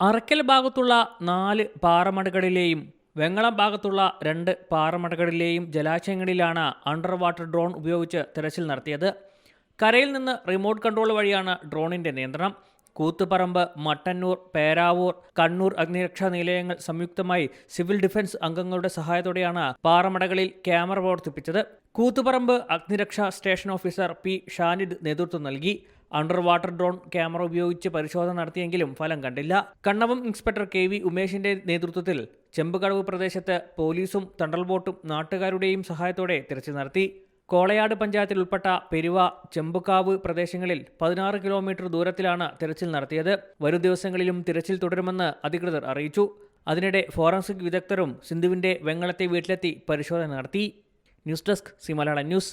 അറക്കൽ ഭാഗത്തുള്ള നാല് പാറമടകളിലെയും വെങ്ങളം ഭാഗത്തുള്ള രണ്ട് പാറമടകളിലെയും ജലാശയങ്ങളിലാണ് അണ്ടർ വാട്ടർ ഡ്രോൺ ഉപയോഗിച്ച് തിരച്ചിൽ നടത്തിയത്. കരയിൽ നിന്ന് റിമോട്ട് കൺട്രോൾ വഴിയാണ് ഡ്രോണിന്റെ നിയന്ത്രണം. കൂത്തുപറമ്പ് മട്ടന്നൂർ പേരാവൂർ കണ്ണൂർ അഗ്നിരക്ഷാ നിലയങ്ങൾ സംയുക്തമായി സിവിൽ ഡിഫൻസ് അംഗങ്ങളുടെ സഹായത്തോടെയാണ് പാറമടകളിൽ ക്യാമറ പ്രവർത്തിപ്പിച്ചത്. കൂത്തുപറമ്പ് അഗ്നിരക്ഷാ സ്റ്റേഷൻ ഓഫീസർ പി ഷാനിദ് നേതൃത്വം നൽകി. അണ്ടർ വാട്ടർ ഡ്രോൺ ക്യാമറ ഉപയോഗിച്ച് പരിശോധന നടത്തിയെങ്കിലും ഫലം കണ്ടില്ല. കണ്ണവം ഇൻസ്പെക്ടർ കെ വി ഉമേഷിന്റെ നേതൃത്വത്തിൽ ചെമ്പുകടവ് പ്രദേശത്ത് പോലീസും തണ്ടൽ ബോട്ടും നാട്ടുകാരുടെയും സഹായത്തോടെ തിരച്ചിൽ നടത്തി. കോളയാട് പഞ്ചായത്തിൽ ഉൾപ്പെട്ട പെരുവ ചെമ്പുകാവ് പ്രദേശങ്ങളിൽ പതിനാറ് കിലോമീറ്റർ ദൂരത്തിലാണ് തിരച്ചിൽ നടത്തിയത്. വരും ദിവസങ്ങളിലും തിരച്ചിൽ തുടരുമെന്ന് അധികൃതർ അറിയിച്ചു. അതിനിടെ ഫോറൻസിക് വിദഗ്ധരും സിന്ധുവിന്റെ വെങ്ങളത്തെ വീട്ടിലെത്തി പരിശോധന നടത്തി. News desk C Malayalam news.